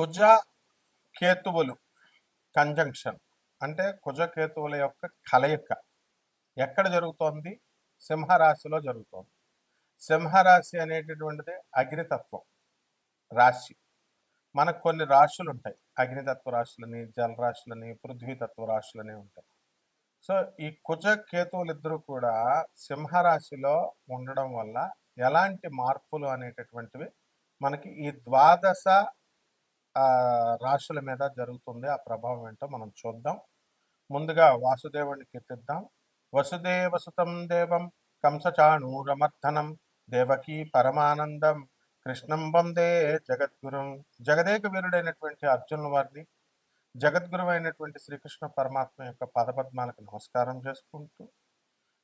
కుజ కేతువులు conjunction అంటే కుజ కేతువుల యొక్క కలయిక. ఎక్కడ జరుగుతోంది? సింహరాశిలో జరుగుతోంది. సింహరాశి అనేటటువంటిది అగ్నితత్వం రాశి. మనకు కొన్ని రాశులు ఉంటాయి అగ్నితత్వ రాశులని జలరాశులని పృథ్వీతత్వ రాశులని ఉంటాయి. సో ఈ కుజ కేతువులు ఇద్దరు కూడా సింహరాశిలో ఉండడం వల్ల ఎలాంటి మార్పులు అనేటటువంటివి మనకి ఈ ద్వాదశ రాశుల మీద జరుగుతుంది. ఆ ప్రభావం ఏంటో మనం చూద్దాం. ముందుగా వాసుదేవుని కీర్తిద్దాం. వసుదేవ సుతం దేవం కంసచాణూరమర్ధనం దేవకీ పరమానందం కృష్ణం వందే జగద్గురుం. జగదేక వీరుడైనటువంటి అర్జునుల వారిని జగద్గురువు అయినటువంటి శ్రీకృష్ణ పరమాత్మ యొక్క పదపద్మాలకు నమస్కారం చేసుకుంటూ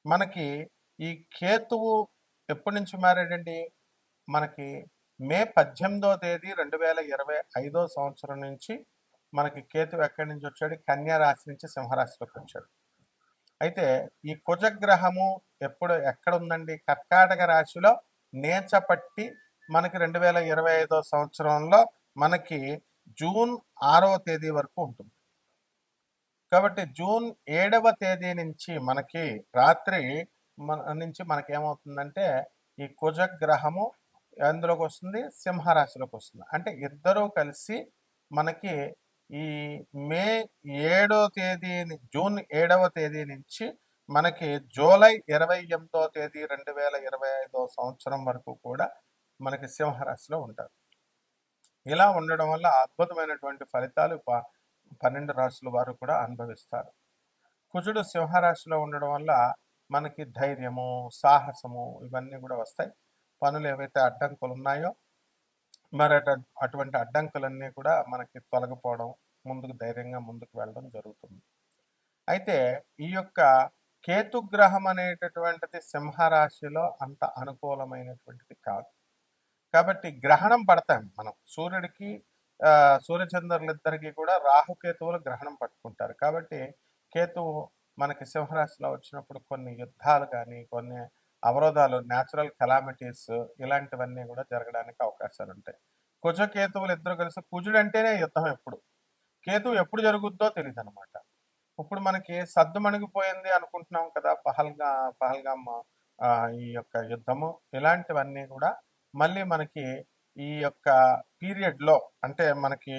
మనకి ఈ కేతువు ఎప్పటి నుంచి మారాడండి? మనకి మే పద్దెనిమిదో తేదీ రెండు వేల ఇరవై ఐదో సంవత్సరం నుంచి మనకి కేతు ఎక్కడి నుంచి వచ్చాడు? కన్యా రాశి నుంచి సింహరాశిలోకి వచ్చాడు. అయితే ఈ కుజగ్రహము ఎప్పుడు ఎక్కడ ఉందండి కర్కాటక రాశిలో నేచపట్టి మనకి రెండు వేల ఇరవై ఐదో సంవత్సరంలో మనకి జూన్ ఆరవ తేదీ వరకు ఉంటుంది. కాబట్టి జూన్ ఏడవ తేదీ నుంచి మనకి రాత్రి మన నుంచి మనకేమవుతుందంటే ఈ కుజగ్రహము ఎందులోకి వస్తుంది సింహరాశిలోకి వస్తుంది అంటే ఇద్దరూ కలిసి మనకి ఈ మే ఏడో తేదీ జూన్ ఏడవ తేదీ నుంచి మనకి జూలై ఇరవై ఎనిమిదో తేదీ రెండు వేల ఇరవై ఐదో సంవత్సరం వరకు కూడా మనకి సింహరాశిలో ఉంటారు. ఇలా ఉండడం వల్ల అద్భుతమైనటువంటి ఫలితాలు ప- పన్నెండు రాశుల వారు కూడా అనుభవిస్తారు. కుజుడు సింహరాశిలో ఉండడం వల్ల మనకి ధైర్యము సాహసము ఇవన్నీ కూడా వస్తాయి. పనులు ఏవైతే అడ్డంకులు ఉన్నాయో మరి అటువంటి అడ్డంకులన్నీ కూడా మనకి తొలగిపోవడం ముందుకు ధైర్యంగా ముందుకు వెళ్ళడం జరుగుతుంది. అయితే ఈ యొక్క కేతుగ్రహం అనేటటువంటిది సింహరాశిలో అంత అనుకూలమైనటువంటిది కాదు. కాబట్టి గ్రహణం పడతాం మనం. సూర్యుడికి ఆ, సూర్యచంద్రులిద్దరికీ కూడా రాహుకేతువులు గ్రహణం పట్టుకుంటారు. కాబట్టి కేతువు మనకి సింహరాశిలో వచ్చినప్పుడు కొన్ని యుద్ధాలు కానీ కొన్ని అవరోధాలు న్యాచురల్ కెలామిటీస్ ఇలాంటివన్నీ కూడా జరగడానికి అవకాశాలు ఉంటాయి కుజకేతువులు ఇద్దరు కలిసి కుజుడు అంటేనే యుద్ధం ఎప్పుడు? కేతువు ఎప్పుడు జరుగుద్దో తెలియదు అనమాట ఇప్పుడు మనకి సద్దు మణిగిపోయింది అనుకుంటున్నాం కదా పహల్గా పహల్గామ్ ఈ యొక్క యుద్ధము ఇలాంటివన్నీ కూడా మళ్ళీ మనకి ఈ యొక్క పీరియడ్లో అంటే మనకి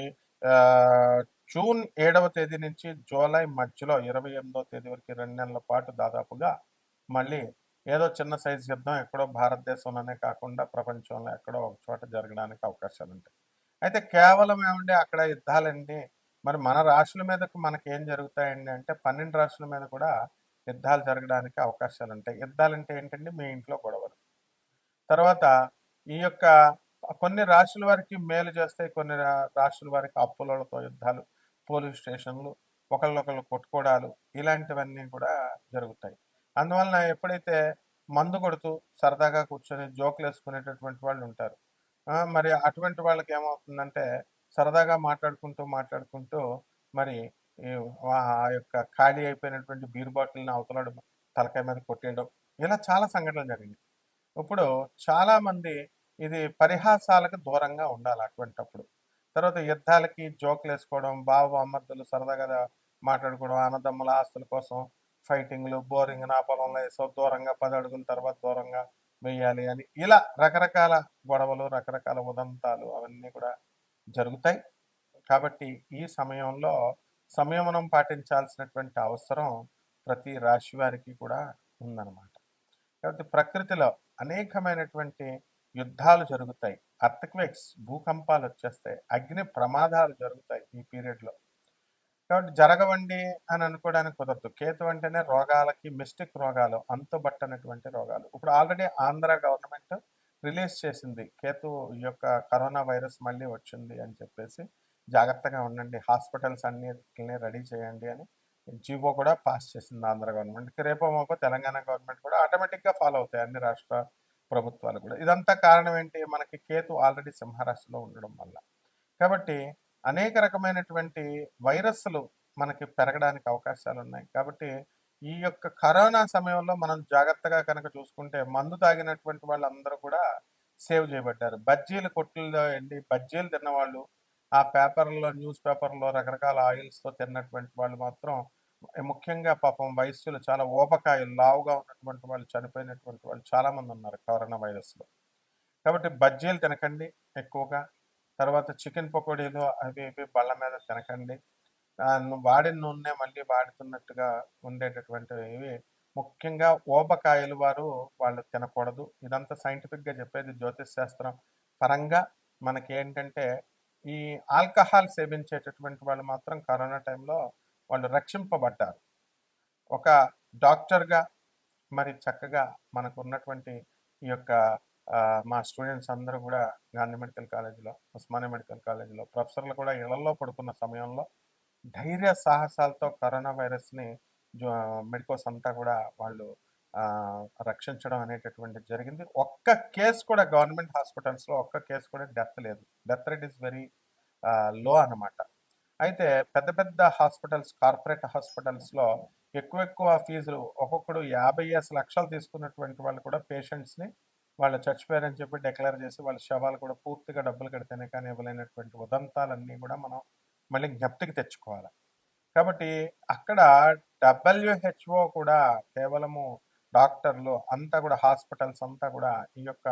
జూన్ ఏడవ తేదీ నుంచి జూలై మధ్యలో ఇరవై ఎనిమిదో తేదీ వరకు రెండు నెలల పాటు దాదాపుగా మళ్ళీ ఏదో చిన్న సైజు యుద్ధం ఎక్కడో భారతదేశంలోనే కాకుండా ప్రపంచంలో ఎక్కడో ఒక చోట జరగడానికి అవకాశాలు ఉంటాయి. అయితే కేవలం ఏమండి అక్కడ యుద్ధాలండి? మరి మన రాశుల మీదకు మనకి ఏం జరుగుతాయండి అంటే పన్నెండు రాశుల మీద కూడా యుద్ధాలు జరగడానికి అవకాశాలు ఉంటాయి. యుద్ధాలంటే ఏంటండి? మీ ఇంట్లో గొడవలు. తర్వాత ఈ యొక్క కొన్ని రాశుల వారికి మేలు చేస్తాయి. కొన్ని రా- రాశుల వారికి అప్పులతో యుద్ధాలు పోలీస్ స్టేషన్లు ఒకళ్ళొకళ్ళు కొట్టుకోవడాలు ఇలాంటివన్నీ కూడా జరుగుతాయి. అందువలన ఎప్పుడైతే మందు కొడుతూ సరదాగా కూర్చొని జోకులు వేసుకునేటటువంటి వాళ్ళు ఉంటారు. మరి అటువంటి వాళ్ళకి ఏమవుతుందంటే సరదాగా మాట్లాడుకుంటూ మాట్లాడుకుంటూ మరి ఈ ఆ యొక్క ఖాళీ అయిపోయినటువంటి బీర్ బాటిల్ని అవతలడు తలకాయ మీద కొట్టేయడం ఇలా చాలా సంఘటనలు జరిగింది ఇప్పుడు చాలామంది ఇది పరిహాసాలకు దూరంగా ఉండాలి అటువంటప్పుడు. తర్వాత యుద్ధాలకి జోకులు వేసుకోవడం బావ అమ్మద్దులు సరదాగా మాట్లాడుకోవడం అన్నదమ్ముల ఆస్తుల కోసం ఫైటింగ్లు బోరింగ్ నా పొలంలో వేసో దూరంగా పది అడుగుల తర్వాత దూరంగా వేయాలి అని. ఇలా రకరకాల గొడవలు రకరకాల ఉదంతాలు అవన్నీ కూడా జరుగుతాయి. కాబట్టి ఈ సమయంలో సంయమనం పాటించాల్సినటువంటి అవసరం ప్రతి రాశి వారికి కూడా ఉందన్నమాట. కాబట్టి ప్రకృతిలో అనేకమైనటువంటి యుద్ధాలు జరుగుతాయి. అర్థక్వేక్స్ భూకంపాలు వచ్చేస్తాయి. అగ్ని ప్రమాదాలు జరుగుతాయి ఈ పీరియడ్లో. కాబట్టి జరగవండి అని అనుకోవడానికి కుదరదు. కేతు అంటేనే రోగాలకి మిస్టిక్ రోగాలు అంతుబట్టనటువంటి రోగాలు. ఇప్పుడు ఆల్రెడీ ఆంధ్ర గవర్నమెంట్ రిలీజ్ చేసింది. కేతు ఈ యొక్క కరోనా వైరస్ మళ్ళీ వచ్చింది అని చెప్పేసి జాగ్రత్తగా ఉండండి. హాస్పిటల్స్ అన్నిటిని రెడీ చేయండి అని జీవో కూడా పాస్ చేసింది ఆంధ్ర గవర్నమెంట్ రేపో మాపో తెలంగాణ గవర్నమెంట్ కూడా ఆటోమేటిక్గా ఫాలో అవుతాయి అన్ని రాష్ట్ర ప్రభుత్వాలు కూడా. ఇదంతా కారణం ఏంటి? మనకి కేతు ఆల్రెడీ సింహరాశిలో ఉండడం వల్ల. కాబట్టి అనేక రకమైనటువంటి వైరస్లు మనకి పెరగడానికి అవకాశాలు ఉన్నాయి కాబట్టి ఈ యొక్క కరోనా సమయంలో మనం జాగ్రత్తగా కనుక చూసుకుంటే మందు తాగినటువంటి వాళ్ళందరూ కూడా సేవ్ చేయబడ్డారు బజ్జీలు కొట్టుల్లో వెళ్ళి బజ్జీలు తిన్నవాళ్ళు ఆ పేపర్‌లో న్యూస్ పేపర్‌లో రకరకాల ఆయిల్స్‌తో తిన్నటువంటి వాళ్ళు మాత్రం ముఖ్యంగా పాపం వయస్సులు చాలా ఊపకాయలు లావుగా ఉన్నటువంటి వాళ్ళు చనిపోయినటువంటి వాళ్ళు చాలామంది ఉన్నారు కరోనా వైరస్‌లో. కాబట్టి బజ్జీలు తినకండి ఎక్కువగా. తర్వాత చికెన్ పకోడీలు అవి ఇవి బల్ల మీద తినకండి. వాడిన నూనె మళ్ళీ వాడుతున్నట్టుగా ఉండేటటువంటివి ముఖ్యంగా ఓబకాయలు వారు వాళ్ళు తినకూడదు. ఇదంతా సైంటిఫిక్‌గా చెప్పేది జ్యోతిష్ శాస్త్రం పరంగా మనకేంటంటే ఈ ఆల్కహాల్ సేవించేటటువంటి వాళ్ళు మాత్రం కరోనా టైంలో వాళ్ళు రక్షింపబడ్డారు. ఒక డాక్టర్‌గా మరి చక్కగా మనకు ఉన్నటువంటి ఈ యొక్క మా స్టూడెంట్స్ అందరూ కూడా గాంధీ మెడికల్ కాలేజ్‌లో, ఉస్మానియా మెడికల్ కాలేజ్‌లో ప్రొఫెసర్‌లు కూడా ఇళ్ళలో పడుకున్న సమయంలో ధైర్య సాహసాలతో కరోనా వైరస్‌ని మెడికోస్ అంతా కూడా వాళ్ళు రక్షించడం అనేటటువంటిది జరిగింది. ఒక్క కేస్ కూడా గవర్నమెంట్ హాస్పిటల్స్‌లో ఒక్క కేసు కూడా డెత్ లేదు. Death rate is very low అన్నమాట. అయితే పెద్ద పెద్ద హాస్పిటల్స్ కార్పొరేట్ హాస్పిటల్స్‌లో ఎక్కువ ఎక్కువ ఫీజులు ఒక్కొక్కడు 50 లక్షలు తీసుకున్నటువంటి వాళ్ళు కూడా పేషెంట్స్‌ని వాళ్ళు చచ్చిపోయారని చెప్పి డిక్లేర్ చేసి వాళ్ళ శవాలు కూడా పూర్తిగా డబ్బులు కడితేనే కానీ ఇవ్వలేనటువంటి ఉదంతాలన్నీ కూడా మనం మళ్ళీ జ్ఞప్తికి తెచ్చుకోవాలి. కాబట్టి అక్కడ డబ్ల్యూహెచ్ఓ కూడా కేవలము డాక్టర్లు అంతా కూడా హాస్పిటల్స్ అంతా కూడా ఈ యొక్క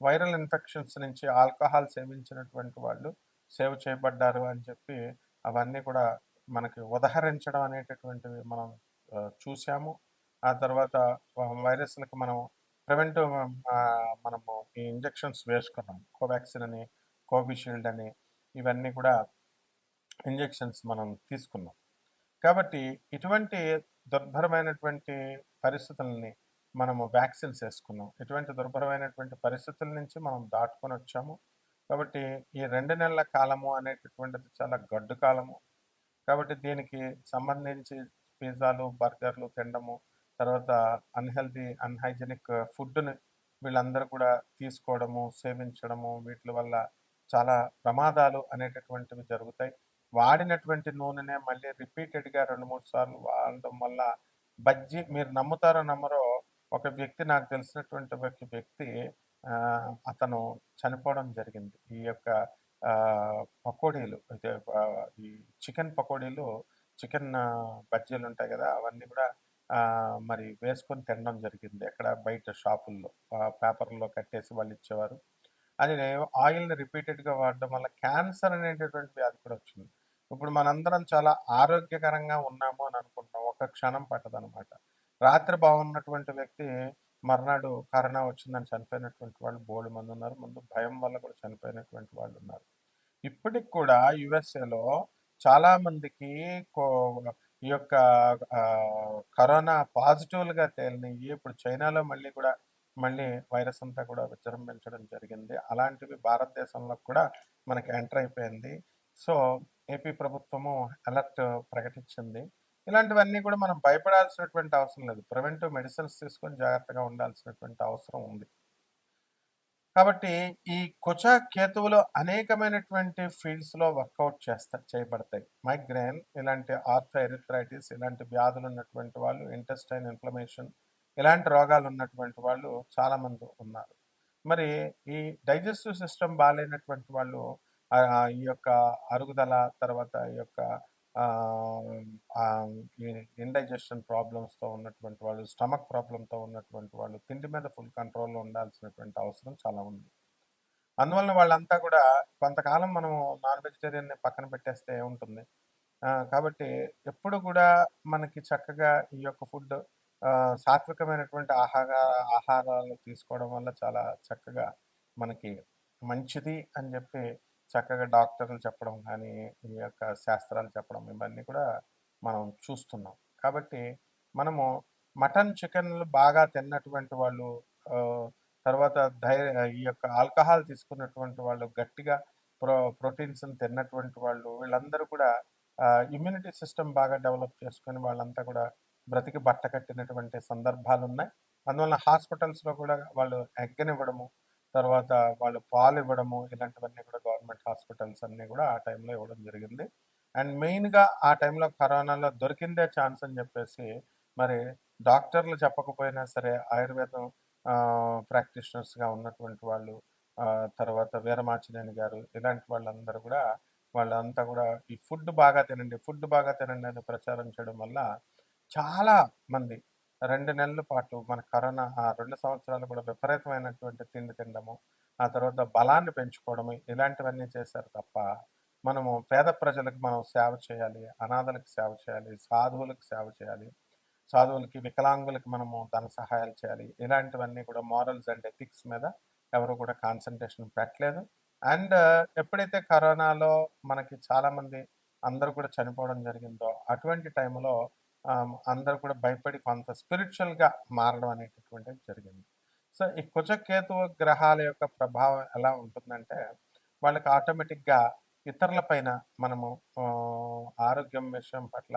వైరల్ ఇన్ఫెక్షన్స్ నుంచి ఆల్కహాల్ సేవించినటువంటి వాళ్ళు సేవ్ చేయబడ్డారు అని చెప్పి అవన్నీ కూడా మనకి ఉదహరించడం అనేటటువంటివి మనం చూసాము. ఆ తర్వాత వైరస్లకు మనం ప్రివెంటివ్ మనము ఈ ఇంజెక్షన్స్ వేసుకున్నాం. కోవాక్సిన్ అని, కోవిషీల్డ్ అని ఇవన్నీ కూడా ఇంజెక్షన్స్ మనం తీసుకున్నాం. కాబట్టి ఇటువంటి దుర్భరమైనటువంటి పరిస్థితులని మనము వ్యాక్సిన్స్ వేసుకున్నాం ఇటువంటి దుర్భరమైనటువంటి పరిస్థితుల నుంచి మనం దాటుకొని వచ్చాము కాబట్టి ఈ రెండు నెలల కాలము అనేటటువంటిది చాలా గడ్డు కాలము. కాబట్టి దీనికి సంబంధించి పిజ్జాలు, బర్గర్‌లు తినడము, తర్వాత అన్‌హెల్తీ, అన్హైజెనిక్ ఫుడ్‌ని వీళ్ళందరూ కూడా తీసుకోవడము, సేవించడము వీటి వల్ల చాలా ప్రమాదాలు అనేటటువంటివి జరుగుతాయి. వాడినటువంటి నూనెనే మళ్ళీ రిపీటెడ్‌గా 2, 3 సార్లు వాడడం వల్ల బజ్జీ మీరు నమ్ముతారో నమ్మరో ఒక వ్యక్తి నాకు తెలిసినటువంటి ఒక వ్యక్తి అతను చనిపోవడం జరిగింది. ఈ యొక్క పకోడీలు ఈ చికెన్ పకోడీలు చికెన్ బజ్జీలు ఉంటాయి కదా అవన్నీ కూడా మరి వేసుకొని తినడం జరిగింది. ఎక్కడ బయట షాపుల్లో పేపర్‌లో కట్టేసి వాళ్ళు ఇచ్చేవారు అది ఆయిల్‌ని రిపీటెడ్‌గా వాడడం వల్ల క్యాన్సర్ అనేటటువంటి వ్యాధి కూడా వచ్చింది. ఇప్పుడు మనందరం చాలా ఆరోగ్యకరంగా ఉన్నాము అని అనుకుంటాం. ఒక క్షణం పట్టదనమాట. రాత్రి బాగున్నటువంటి వ్యక్తి మర్నాడు కరోనా వచ్చిందని చనిపోయినటువంటి వాళ్ళు బోలెడు మంది ఉన్నారు ముందు భయం వల్ల కూడా చనిపోయినటువంటి వాళ్ళు ఉన్నారు ఇప్పటికి కూడా యూఎస్ఏలో చాలామందికి కో ఈ యొక్క కరోనా పాజిటివ్‌లుగా తేలినవి ఇప్పుడు చైనాలో మళ్ళీ కూడా మళ్ళీ వైరస్ అంతా కూడా విజృంభించడం జరిగింది. అలాంటివి భారతదేశంలో కూడా మనకి ఎంటర్ అయిపోయింది. సో, ఏపీ ప్రభుత్వము అలర్ట్ ప్రకటించింది. ఇలాంటివన్నీ కూడా మనం భయపడాల్సినటువంటి అవసరం లేదు. ప్రివెంటివ్ మెడిసిన్స్ తీసుకొని జాగ్రత్తగా ఉండాల్సినటువంటి అవసరం ఉంది. కాబట్టి ఈ కుచ కేతువులు అనేకమైనటువంటి ఫీల్డ్స్‌లో వర్కౌట్ చేస్తా చేయబడతాయి. మైగ్రేన్ ఇలాంటి ఆర్థోఎరిథ్రైటిస్ ఇలాంటి వ్యాధులు ఉన్నటువంటి వాళ్ళు, ఇంటెస్టైన్ ఇన్‌ఫ్లమేషన్ ఇలాంటి రోగాలు ఉన్నటువంటి వాళ్ళు చాలామంది ఉన్నారు. మరి ఈ డైజెస్టివ్ సిస్టమ్ బాగాలేనటువంటి వాళ్ళు ఈ యొక్క అరుగుదల తర్వాత ఈ యొక్క ఇండైజెషన్ ప్రాబ్లమ్స్‌తో ఉన్నటువంటి వాళ్ళు, స్టమక్ ప్రాబ్లంతో ఉన్నటువంటి వాళ్ళు తిండి మీద ఫుల్ కంట్రోల్‌లో ఉండాల్సినటువంటి అవసరం చాలా ఉంది. అందువల్ల వాళ్ళంతా కూడా కొంతకాలం మనము నాన్ వెజిటేరియన్‌ని పక్కన పెట్టేస్తే ఉంటుంది కాబట్టి ఎప్పుడు కూడా మనకి చక్కగా ఈ యొక్క ఫుడ్ సాత్వికమైనటువంటి ఆహార ఆహారాలు తీసుకోవడం వల్ల చాలా చక్కగా మనకి మంచిది అని చెప్పి చక్కగా డాక్టర్లు చెప్పడం కానీ ఈ యొక్క శాస్త్రాలు చెప్పడం ఇవన్నీ కూడా మనం చూస్తున్నాం. కాబట్టి మనము మటన్, చికెన్‌లు బాగా తిన్నటువంటి వాళ్ళు తర్వాత ధైర్య ఈ యొక్క ఆల్కహాల్ తీసుకున్నటువంటి వాళ్ళు, గట్టిగా ప్రో ప్రోటీన్స్‌ని తిన్నటువంటి వాళ్ళు వీళ్ళందరూ కూడా ఇమ్యూనిటీ సిస్టమ్ బాగా డెవలప్ చేసుకొని వాళ్ళంతా కూడా బ్రతికి బట్ట కట్టినటువంటి సందర్భాలు ఉన్నాయి అందువల్ల హాస్పిటల్స్‌లో కూడా వాళ్ళు ఎగ్గనివ్వడము, తర్వాత వాళ్ళు పాలు ఇవ్వడము ఇలాంటివన్నీ కూడా గవర్నమెంట్ హాస్పిటల్స్ అన్నీ కూడా ఆ టైంలో ఇవ్వడం జరిగింది. అండ్ మెయిన్‌గా ఆ టైంలో కరోనాలో దొరికిందే ఛాన్స్ అని చెప్పేసి మరి డాక్టర్లు చెప్పకపోయినా సరే ఆయుర్వేదం ప్రాక్టీషనర్స్‌గా ఉన్నటువంటి వాళ్ళు తర్వాత వీరమాచినేని గారు ఇలాంటి వాళ్ళందరూ కూడా వాళ్ళంతా కూడా ఈ ఫుడ్ బాగా తినండి ఫుడ్ బాగా తినండి అని ప్రచారం చేయడం వల్ల చాలా మంది రెండు నెలల పాటు మన కరోనా ఆ రెండు సంవత్సరాలు కూడా విపరీతమైనటువంటి తిండి తినడము ఆ తర్వాత బలాన్ని పెంచుకోవడము ఇలాంటివన్నీ చేశారు తప్ప మనము పేద ప్రజలకు మనం సేవ చేయాలి అనాథలకు సేవ చేయాలి సాధువులకు సేవ చేయాలి సాధువులకి వికలాంగులకి మనము ధన సహాయాలు చేయాలి ఇలాంటివన్నీ కూడా మారల్స్ అండ్ ఎథిక్స్ మీద ఎవరు కూడా కాన్సన్ట్రేషన్ పెట్టలేదు. అండ్ ఎప్పుడైతే కరోనాలో మనకి చాలామంది అందరూ కూడా చనిపోవడం జరిగిందో అటువంటి టైంలో అందరూ కూడా భయపడి కొంత స్పిరిచువల్గా మారడం అనేటటువంటిది జరిగింది. సో ఈ కుజకేతు గ్రహాల యొక్క ప్రభావం ఎలా ఉంటుందంటే వాళ్ళకి ఆటోమేటిక్గా ఇతరుల పైన మనము ఆరోగ్యం విషయం పట్ల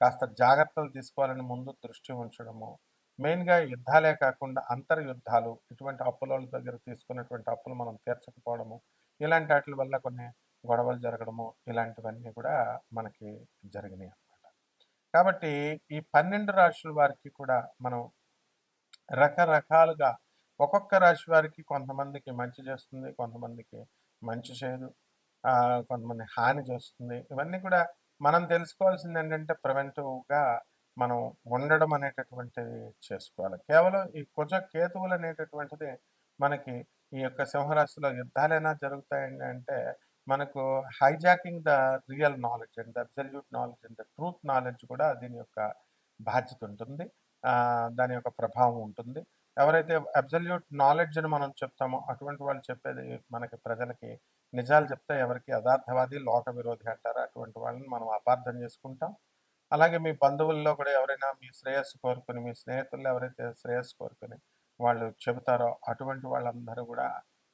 కాస్త జాగ్రత్తలు తీసుకోవాలని ముందు దృష్టి ఉంచడము మెయిన్గా యుద్ధాలే కాకుండా అంతర్ యుద్ధాలు ఇటువంటి అప్పుల దగ్గర తీసుకున్నటువంటి అప్పులు మనం తీర్చకపోవడము ఇలాంటి వాటి వల్ల కొన్ని గొడవలు జరగడము ఇలాంటివన్నీ కూడా మనకి జరిగినాయి. కాబట్టి ఈ పన్నెండు రాశుల వారికి కూడా మనం రకరకాలుగా ఒక్కొక్క రాశి వారికి కొంతమందికి మంచి చేస్తుంది కొంతమందికి మంచి చేయదు కొంతమంది హాని చేస్తుంది. ఇవన్నీ కూడా మనం తెలుసుకోవాల్సింది ఏంటంటే ప్రివెంటివ్గా మనం ఉండడం అనేటటువంటిది చేసుకోవాలి. కేవలం ఈ కుజ కేతువులు అనేటటువంటిది మనకి ఈ యొక్క సింహరాశిలో యుద్ధాలైనా జరుగుతాయండి అంటే మనకు hijacking the real knowledge and the absolute knowledge and the truth knowledge కూడా దీని యొక్క బాధ్యత ఉంటుంది. దాని యొక్క ప్రభావం ఉంటుంది. ఎవరైతే అబ్సల్యూట్ నాలెడ్జ్ అని మనం చెప్తామో అటువంటి వాళ్ళు చెప్పేది మనకి ప్రజలకి నిజాలు చెప్తే ఎవరికి యథార్థవాది లోక విరోధి అంటారు. అటువంటి వాళ్ళని మనం అపార్థం చేసుకుంటాం. అలాగే మీ బంధువుల్లో కూడా ఎవరైనా మీ శ్రేయస్సు కోరుకుని మీ స్నేహితుల్లో ఎవరైతే శ్రేయస్సు కోరుకుని వాళ్ళు చెబుతారో అటువంటి వాళ్ళందరూ కూడా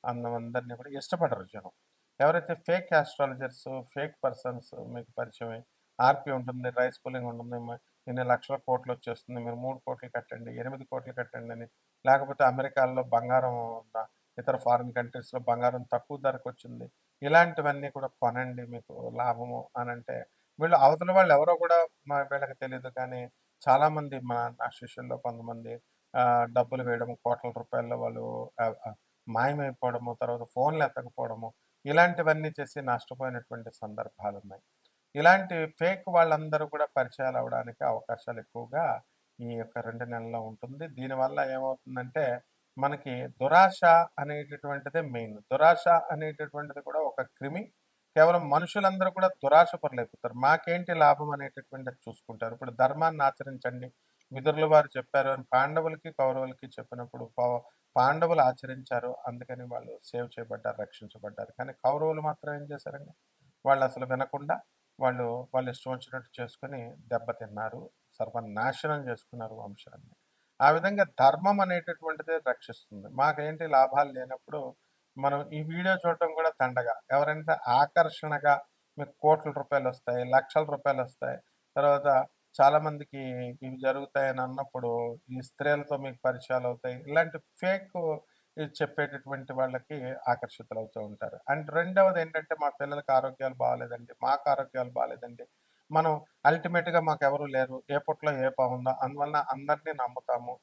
అందరినీ కూడా ఇష్టపడరు జనం. ఎవరైతే ఫేక్ ఆస్ట్రాలజర్స్ ఫేక్ పర్సన్స్ మీకు పరిచయమే ఆర్పి ఉంటుంది రైస్ పుల్లింగ్ ఉంటుంది ఎన్ని ఇన్ని లక్షల కోట్లు వచ్చేస్తుంది మీరు మూడు కోట్లు కట్టండి ఎనిమిది కోట్లు కట్టండి అని లేకపోతే అమెరికాలో బంగారం ఇతర ఫారిన్ కంట్రీస్లో బంగారం తక్కువ ధరకు వచ్చింది ఇలాంటివన్నీ కూడా కొనండి మీకు లాభము అని అంటే వీళ్ళు అవతల వాళ్ళు ఎవరో కూడా మా వీళ్ళకి తెలియదు కానీ చాలామంది మా నా శిష్యుల్లో కొంతమంది డబ్బులు వేయడం కోట్ల రూపాయల్లో వాళ్ళు మాయమైపోవడము తర్వాత ఫోన్లు ఎత్తకపోవడము ఇలాంటివన్నీ చేసి నష్టపోయినటువంటి సందర్భాలు ఉన్నాయి ఇలాంటి ఫేక్ వాళ్ళందరూ కూడా పరిచయాలు అవడానికి అవకాశాలు ఎక్కువగా ఈ యొక్క రెండు నెలల్లో ఉంటుంది. దీనివల్ల ఏమవుతుందంటే మనకి దురాశ అనేటటువంటిదే మెయిన్. దురాశ అనేటటువంటిది కూడా ఒక క్రిమి. కేవలం మనుషులందరూ కూడా దురాశ పరులైపోతారు. మాకేంటి లాభం అనేటటువంటిది చూసుకుంటారు. ఇప్పుడు ధర్మాన్ని ఆచరించండి. మిత్రుల వారు చెప్పారు అని పాండవులకి కౌరవులకి చెప్పినప్పుడు పాండవులు ఆచరించారు. అందుకని వాళ్ళు సేవ్ చేయబడ్డారు రక్షించబడ్డారు. కానీ కౌరవులు మాత్రం ఏం చేశారండి? వాళ్ళు అసలు వినకుండా వాళ్ళు వాళ్ళు ఇష్టం వచ్చినట్టు చేసుకుని దెబ్బతిన్నారు సర్వనాశనం చేసుకున్నారు వంశాన్ని. ఆ విధంగా ధర్మం అనేటటువంటిది రక్షిస్తుంది. మాకేంటి లాభాలు లేనప్పుడు మనం ఈ వీడియో చూడటం కూడా దండగా ఎవరైనా ఆకర్షణగా మీకు కోట్ల రూపాయలు వస్తాయి లక్షల రూపాయలు వస్తాయి తర్వాత చాలా మందికి ఇవి జరుగుతాయని అన్నప్పుడు ఈ స్త్రీలతో మీకు పరిచయాలు అవుతాయి. ఇలాంటి ఫేక్ చెప్పేటటువంటి వాళ్ళకి ఆకర్షితులు అవుతూ ఉంటారు. అండ్ రెండవది ఏంటంటే మా పిల్లలకి ఆరోగ్యాలు బాగాలేదండి. మాకు ఆరోగ్యాలు బాగాలేదండి. మనం అల్టిమేట్గా మాకు ఎవరు లేరు. ఏ పొట్లో ఏ బాగుందో అందువలన అందరినీ నమ్ముతాము.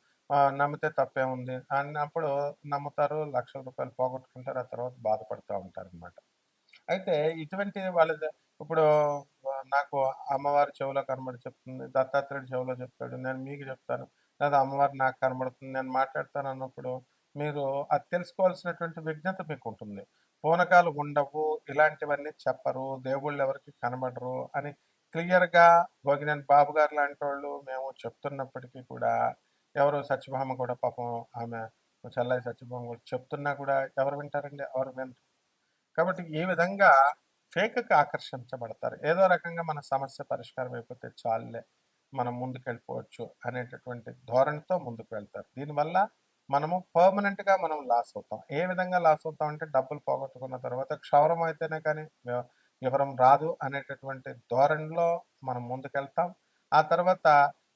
నమ్మితే తప్పే ఉంది అన్నప్పుడు నమ్ముతారు లక్షల రూపాయలు పోగొట్టుకుంటారు ఆ తర్వాత బాధపడుతూ ఉంటారు అనమాట అయితే ఇటువంటి వాళ్ళ ఇప్పుడు నాకు అమ్మవారి చెవిలో కనబడి చెప్తుంది దత్తాత్రేయుడు చెవిలో చెప్తాడు నేను మీకు చెప్తాను. లేదా అమ్మవారు నాకు కనబడుతుంది నేను మాట్లాడతాను అన్నప్పుడు మీరు అది తెలుసుకోవాల్సినటువంటి విజ్ఞత మీకు ఉంటుంది పూనకాలు ఉండవు ఇలాంటివన్నీ చెప్పరు దేవుళ్ళు ఎవరికి కనబడరు అని క్లియర్గా భోగినేని బాబు గారు లాంటి వాళ్ళు మేము చెప్తున్నప్పటికీ కూడా ఎవరు సత్యభామ కూడా పాపం ఆమె చల్లాయి సత్యభామ కూడా చెప్తున్నా కూడా ఎవరు వింటారండి? ఎవరు వింటారు కాబట్టి ఈ విధంగా ఫేక్కి ఆకర్షించబడతారు. ఏదో రకంగా మన సమస్య పరిష్కారం అయిపోతే చాలులే మనం ముందుకెళ్ళిపోవచ్చు అనేటటువంటి ధోరణితో ముందుకు వెళ్తారు. దీనివల్ల మనము పర్మనెంట్గా మనం లాస్ అవుతాం. ఏ విధంగా లాస్ అవుతాం అంటే డబ్బులు పోగొట్టుకున్న తర్వాత క్షౌరం అయితేనే కానీ వివరం రాదు అనేటటువంటి ధోరణిలో మనం ముందుకెళ్తాం. ఆ తర్వాత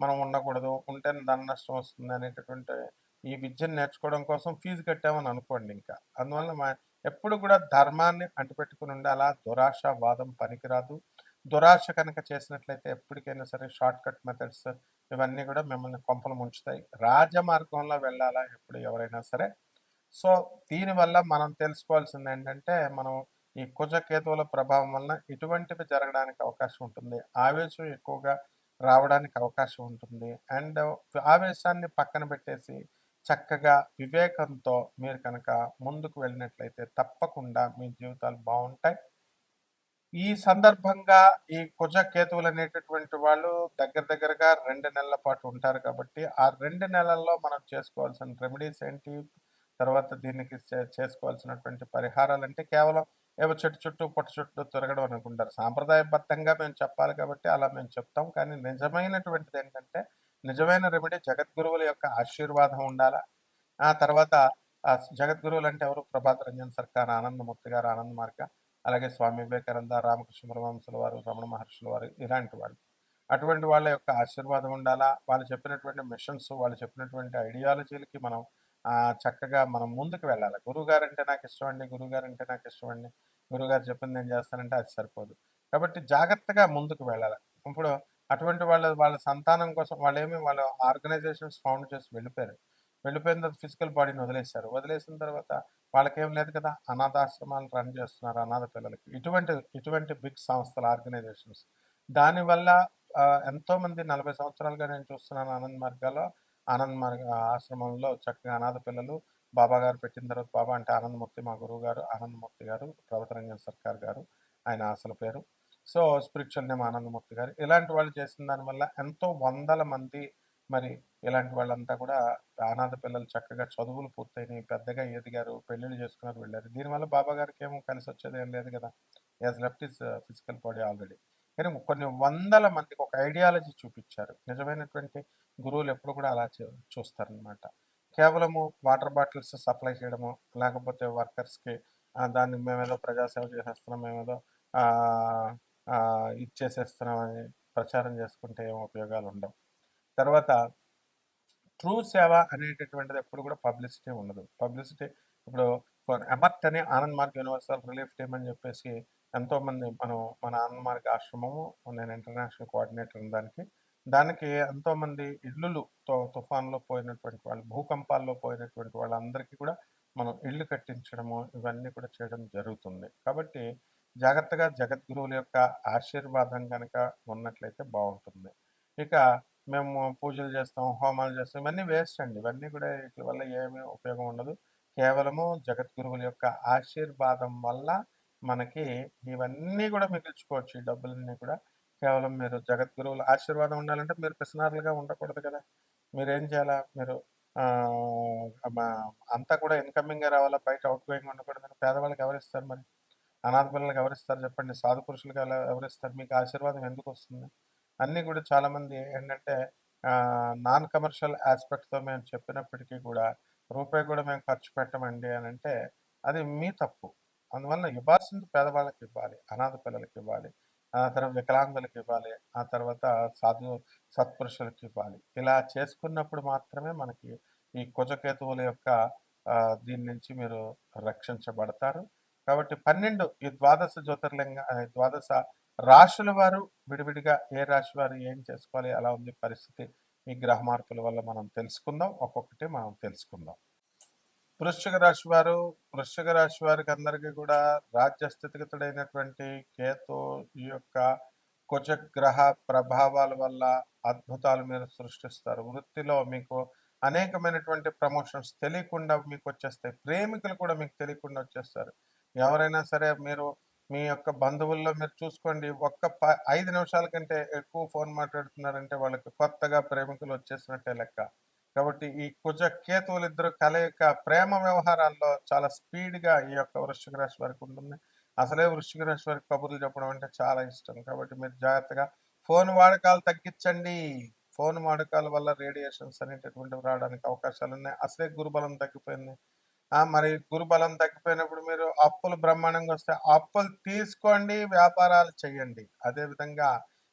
మనం ఉండకూడదు ఉంటే ధన నష్టం వస్తుంది అనేటటువంటి ఈ విద్యను నేర్చుకోవడం కోసం ఫీజు కట్టామని అనుకోండి ఇంకా. అందువల్ల మా ఎప్పుడు కూడా ధర్మాన్ని అంటిపెట్టుకుని ఉండాలా దురాశ వాదం పనికిరాదు. దురాశ కనుక చేసినట్లయితే ఎప్పటికైనా సరే షార్ట్ కట్ మెథడ్స్ ఇవన్నీ కూడా మిమ్మల్ని కొంపలు ముంచుతాయి. రాజమార్గంలో వెళ్ళాలా ఎప్పుడు ఎవరైనా సరే. సో దీనివల్ల మనం తెలుసుకోవాల్సింది ఏంటంటే మనం ఈ కుజకేతువుల ప్రభావం వలన ఇటువంటివి జరగడానికి అవకాశం ఉంటుంది. ఆవేశం ఎక్కువగా రావడానికి అవకాశం ఉంటుంది. అండ్ ఆవేశాన్ని పక్కన పెట్టేసి చక్కగా వివేకంతో మీరు కనుక ముందుకు వెళ్ళినట్లయితే తప్పకుండా మీ జీవితాలు బాగుంటాయి. ఈ సందర్భంగా ఈ కుజ కేతువులు అనేటటువంటి వాళ్ళు దగ్గర దగ్గరగా రెండు నెలల పాటు ఉంటారు కాబట్టి ఆ రెండు నెలల్లో మనం చేసుకోవాల్సిన రెమెడీస్ ఏంటి? తర్వాత దీనికి చేసుకోవాల్సినటువంటి పరిహారాలు అంటే కేవలం ఏవో చెట్టు చుట్టూ పొట్ట చుట్టూ తిరగడం అనుకుంటారు. సాంప్రదాయబద్ధంగా మేము చెప్పాలి కాబట్టి అలా మేము చెప్తాం. కానీ నిజమైనటువంటిది ఏంటంటే నిజమైన రెమెడీ జగద్గురువుల యొక్క ఆశీర్వాదం ఉండాలా? ఆ తర్వాత ఆ జగద్గురువులు అంటే ఎవరు? ప్రభాత్ రంజన్ సర్కార్ ఆనందమూర్తి గారు ఆనంద్ మార్గ అలాగే స్వామి వివేకానంద రామకృష్ణ పరమహంసుల వారు రమణ మహర్షుల వారు ఇలాంటి వాళ్ళు. అటువంటి వాళ్ళ యొక్క ఆశీర్వాదం ఉండాలా? వాళ్ళు చెప్పినటువంటి మిషన్స్ వాళ్ళు చెప్పినటువంటి ఐడియాలజీలకి మనం చక్కగా మనం ముందుకు వెళ్ళాలి. గురువుగారు అంటే నాకు ఇష్టం అండి గురువు అంటే నాకు ఇష్టం అండి. గురువు గారు చెప్పింది నేను చేస్తానంటే అది సరిపోదు. కాబట్టి జాగ్రత్తగా ముందుకు వెళ్ళాలి. ఇప్పుడు అటువంటి వాళ్ళ వాళ్ళ సంతానం కోసం వాళ్ళు ఏమి వాళ్ళ ఆర్గనైజేషన్స్ ఫౌండ్ చేసి వెళ్ళిపోయారు. వెళ్ళిపోయిన తర్వాత ఫిజికల్ బాడీని వదిలేశారు. వదిలేసిన తర్వాత వాళ్ళకేం లేదు కదా? అనాథాశ్రమాలు రన్ చేస్తున్నారు అనాథ పిల్లలకి. ఇటువంటి ఇటువంటి బిగ్ సంస్థలు ఆర్గనైజేషన్స్. దానివల్ల ఎంతోమంది నలభై సంవత్సరాలుగా నేను చూస్తున్నాను ఆనంద్ మార్గాలో ఆనంద్ మార్గ ఆశ్రమంలో చక్కగా అనాథ పిల్లలు బాబా గారు పెట్టిన తర్వాత బాబా అంటే ఆనందమూర్తి మా గురువు గారు ఆనందమూర్తి గారు ప్రభుత్వరంజన్ సర్కార్ గారు ఆయన అసలు పేరు. సో స్పిరిచువల్ నేమ్ ఆనందమూర్తి గారు. ఇలాంటి వాళ్ళు చేసిన దానివల్ల ఎంతో వందల మంది మరి ఇలాంటి వాళ్ళంతా కూడా అనాథ పిల్లలు చక్కగా చదువులు పూర్తయినాయి పెద్దగా ఎదిగారు పెళ్ళిళ్ళు చేసుకున్నారు వెళ్ళారు. దీనివల్ల బాబా గారికి ఏమో కలిసి వచ్చేది ఏం లేదు కదా. As left is physical body already కానీ కొన్ని వందల మందికి ఒక ఐడియాలజీ చూపించారు. నిజమైనటువంటి గురువులు ఎప్పుడు కూడా అలా చూ- చూస్తారనమాట కేవలము వాటర్ బాటిల్స్ సప్లై చేయడము లేకపోతే వర్కర్స్కి దాన్ని మేమేదో ప్రజాసేవ చేసేస్తున్నాం మేమేదో ఇచ్చేసేస్తున్నామని ప్రచారం చేసుకుంటే ఏం ఉపయోగాలు ఉండవు. తర్వాత ట్రూ సేవ అనేటటువంటిది ఎప్పుడు కూడా పబ్లిసిటీ ఉండదు. పబ్లిసిటీ ఇప్పుడు ఎమర్ట్ అని Anand Marg universal relief team అని చెప్పేసి ఎంతోమంది మనం మన ఆనంద్ మార్గ్ ఆశ్రమము నేను ఇంటర్నేషనల్ కోఆర్డినేటర్ దానికి దానికి ఎంతోమంది ఇళ్ళు తో- తుఫాన్లో పోయినటువంటి వాళ్ళు భూకంపాల్లో పోయినటువంటి వాళ్ళందరికీ కూడా మనం ఇల్లు కట్టించడము ఇవన్నీ కూడా చేయడం జరుగుతుంది. కాబట్టి జాగ్రత్తగా జగద్గురువుల యొక్క ఆశీర్వాదం కనుక ఉన్నట్లయితే బాగుంటుంది. ఇక మేము పూజలు చేస్తాం హోమాలు చేస్తాం ఇవన్నీ వేస్ట్ అండి. ఇవన్నీ కూడా వీటి వల్ల ఏమీ ఉపయోగం ఉండదు. కేవలము జగద్గురువుల యొక్క ఆశీర్వాదం వల్ల మనకి ఇవన్నీ కూడా మిగిల్చుకోవచ్చు. ఈ డబ్బులన్నీ కూడా కేవలం మీరు జగద్గురువుల ఆశీర్వాదం ఉండాలంటే మీరు పిసనారులుగా ఉండకూడదు కదా. మీరు ఏం చేయాలా? మీరు మా- అంతా కూడా ఇన్కమింగ్గా రావాలా? బయట అవుట్ గోయింగ్ ఉండకూడదు పేదవాళ్ళకి ఎవరిస్తారు మరి? అనాథ పిల్లలకి ఎవరిస్తారు చెప్పండి? సాధు పురుషులకి ఎవరిస్తారు మీకు ఆశీర్వాదం ఎందుకు వస్తుంది? అన్నీ కూడా చాలామంది ఏంటంటే నాన్ కమర్షియల్ ఆస్పెక్ట్తో మేము చెప్పినప్పటికీ కూడా రూపాయి కూడా మేము ఖర్చు పెట్టమండి అని అంటే అది మీ తప్పు. అందువల్ల ఇవ్వాల్సింది పేదవాళ్ళకి ఇవ్వాలి అనాథ పిల్లలకి ఇవ్వాలి. ఆ తర్వాత వికలాంగులకు ఇవ్వాలి. ఆ తర్వాత సాధు సత్పురుషులకు ఇవ్వాలి. ఇలా చేసుకున్నప్పుడు మాత్రమే మనకి ఈ కుజకేతువుల యొక్క దీని నుంచి మీరు రక్షించబడతారు. కాబట్టి పన్నెండు ఈ ద్వాదశ జ్యోతిర్లింగ ద్వాదశ రాశుల వారు విడివిడిగా ఏ రాశి వారు ఏం చేసుకోవాలి అలా ఉంది పరిస్థితి ఈ గ్రహ మార్పుల వల్ల మనం తెలుసుకుందాం. ఒక్కొక్కటి మనం తెలుసుకుందాం. వృశ్చిక రాశి వారు వృశ్చిక రాశి వారికి అందరికీ కూడా రాజ్య స్థితిగతుడైనటువంటి కేతు ఈ యొక్క కుజగ్రహ ప్రభావాల వల్ల అద్భుతాలు మీరు సృష్టిస్తారు. వృత్తిలో మీకు అనేకమైనటువంటి ప్రమోషన్స్ తెలియకుండా మీకు వచ్చేస్తాయి. ప్రేమికులు కూడా మీకు తెలియకుండా వచ్చేస్తారు. ఎవరైనా సరే మీరు మీ యొక్క బంధువుల్లో మీరు చూసుకోండి. ఒక్క ప- ఐదు నిమిషాల కంటే ఎక్కువ ఫోన్ మాట్లాడుతున్నారంటే వాళ్ళకి కొత్తగా ప్రేమికులు వచ్చేసినట్టే లెక్క. కాబట్టి ఈ కుజ కేతువులు ఇద్దరు కలయిక ప్రేమ వ్యవహారాల్లో చాలా స్పీడ్గా ఈ యొక్క వృశ్చిక రాశి వారికి ఉంటుంది. అసలే వృశ్చిక రాశి వారికి కబుర్లు చెప్పడం అంటే చాలా ఇష్టం. కాబట్టి మీరు జాగ్రత్తగా ఫోన్ వాడకాలు తగ్గించండి. ఫోన్ వాడకాల వల్ల రేడియేషన్స్ అనేటటువంటివి రావడానికి అవకాశాలు ఉన్నాయి. అసలే గురుబలం తగ్గిపోయింది. మరి గురుబలం తగ్గిపోయినప్పుడు మీరు అప్పులు బ్రహ్మాండంగా వస్తే అప్పులు తీసుకోండి వ్యాపారాలు చేయండి. అదే విధంగా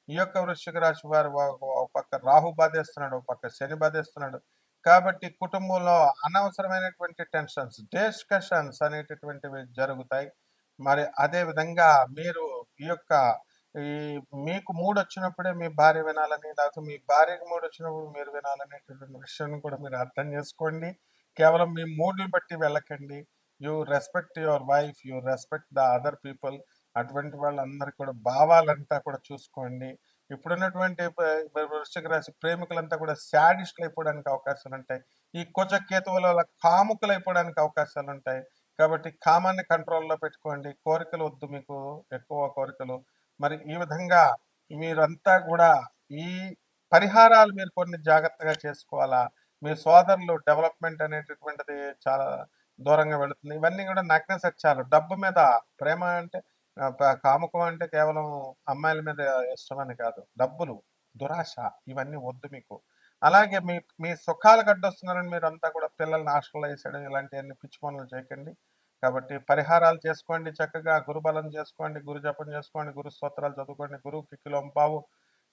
ఈ యొక్క వృశ్చిక రాశి వారు ఒక పక్క రాహు బాధేస్తున్నాడు ఒక పక్క శని బాధేస్తున్నాడు. కాబట్టి కుటుంబంలో అనవసరమైనటువంటి టెన్షన్స్ డిస్కషన్స్ అనేటటువంటివి జరుగుతాయి. మరి అదే విధంగా మీరు ఈ యొక్క ఈ మీకు మూడు వచ్చినప్పుడే మీ భార్య వినాలని లేకపోతే మీ భార్యకి మూడు వచ్చినప్పుడు మీరు వినాలనేటటువంటి విషయాన్ని కూడా మీరు అర్థం చేసుకోండి. కేవలం మీ మూడ్ని బట్టి వెళ్ళకండి. You respect your wife you respect the other people. అటువంటి వాళ్ళందరికీ కూడా భావాలంతా కూడా చూసుకోండి. ఇప్పుడున్నటువంటి వృశ్చిక రాశి ప్రేమికులంతా కూడా శాడిస్టులు అయిపోవడానికి అవకాశాలు ఉంటాయి ఈ కుచకేతువుల వల్ల కాముకులు అయిపోవడానికి అవకాశాలు ఉంటాయి కాబట్టి కామాన్ని కంట్రోల్లో పెట్టుకోండి. కోరికలు వద్దు మీకు ఎక్కువ కోరికలు. మరి ఈ విధంగా మీరంతా కూడా ఈ పరిహారాలు మీరు కొన్ని జాగ్రత్తగా చేసుకోవాలా? మీ సోదరులు డెవలప్మెంట్ అనేటటువంటిది చాలా దూరంగా వెళుతుంది. ఇవన్నీ కూడా నగ్న సత్యాలు డబ్బు మీద ప్రేమ అంటే కాముకం అంటే కేవలం అమ్మాయిల మీద ఇష్టమని కాదు. డబ్బులు దురాశ ఇవన్నీ వద్దు మీకు. అలాగే మీ మీ సుఖాలు గడ్డొస్తున్నారని మీరు అంతా కూడా పిల్లల్ని హాస్టల్లో వేసేయడం ఇలాంటివన్నీ పిచ్చి పనులు చేయకండి. కాబట్టి పరిహారాలు చేసుకోండి చక్కగా గురుబలం చేసుకోండి గురు జపం చేసుకోండి గురు స్తోత్రాలు చదువుకోండి గురువుకి కిలోంపావు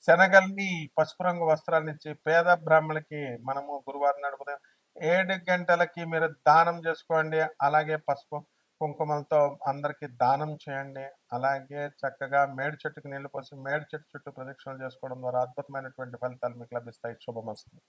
శనగల్ని పసుపు రంగు వస్త్రాలు ఇచ్చి పేద బ్రాహ్మణులకి మనము గురువారం నడుపుతాం ఏడు గంటలకి మీరు దానం చేసుకోండి. అలాగే పసుపు కుంకుమలతో అందరికి దానం చేయండి. అలాగే చక్కగా మేడి చెట్టుకి నీళ్ళు పోసి మేడి చెట్టు చుట్టూ ప్రదక్షిణలు చేసుకోవడం ద్వారా అద్భుతమైనటువంటి ఫలితాలు మీకు లభిస్తాయి. శుభమస్తుంది